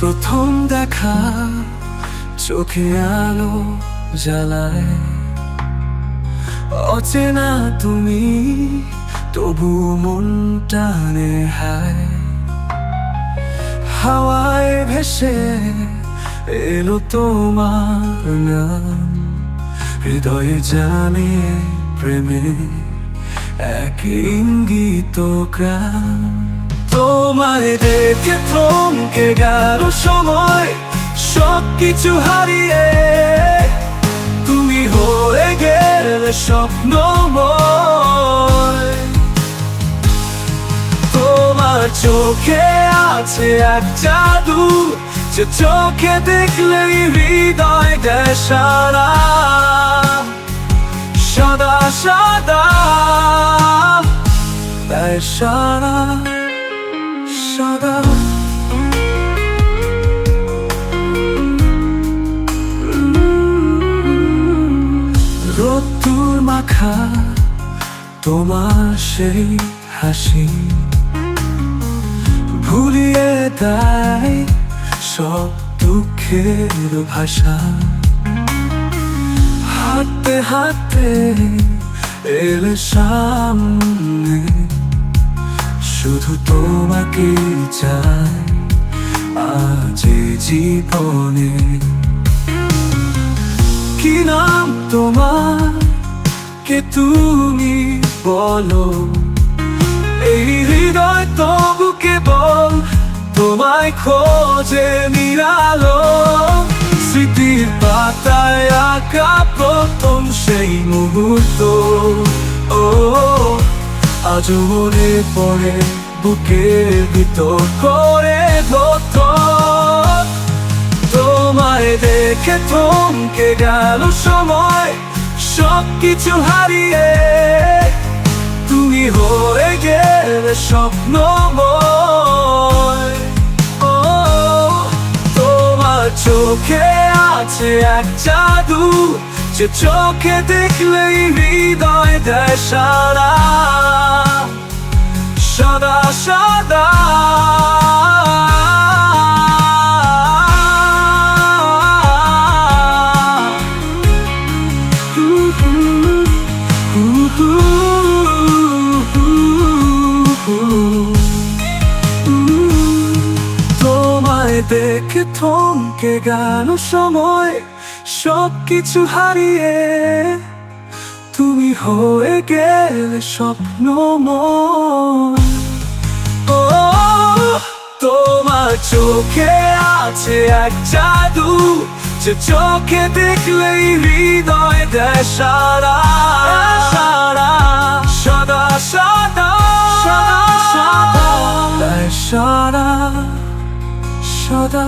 প্রথম দেখা চোখে আলো জ্বালায়। অচেনা তুমি, তবু মনটা নেহায় হাওয়ায় ভেসে এলো তোমার নাম হৃদয়ে জানে প্রেমে এক ইঙ্গিত গ্রাম তোমায় দেখে থমকে গেল সময় সব কিছু হারিয়ে। তুমি হয়ে গেলে স্বপ্ন তোমার চোখে আছে এক জাদু, যে চোখে দেখলেই হৃদয় দেয় সারা সদা সদা দেয় সারা সদা। রোদ্দুর মাখা তোমার সেই হাসি। ভুলিয়ে দেয় সব দুঃখের ভাষা। হাঁটতে হাঁটতে এলে সামনে শুধু তোমাকে চাই আজ জীবনে। কি নাম তোমার? কে তুমি বলো? এই হৃদয় তবু কেবল তোমায় খোঁজে নিরালো। স্মৃতির পাতায় আঁকা প্রথম সেই মুহূর্ত। আজ মনে পড়ে বুকের ভিতর করে তোমায় দেখে থমকে গেল সময় সব কিছু হারিয়ে। তুমি হয়ে গেলে স্বপ্নময় ও, তোমার চোখে আছে এক জাদু, যে চোখে দেখলেই হৃদয় দেয় সারা। সদা দেখে থমকে গেল সময় সব কিছু হারিয়ে তুমি হয়ে গেলে স্বপ্নময় চোখে আছে এক জাদু যে চোখে দেখলেই হৃদয় দেয় সারা। সারা সদা সাদা সদা সাদা। সারা সদা।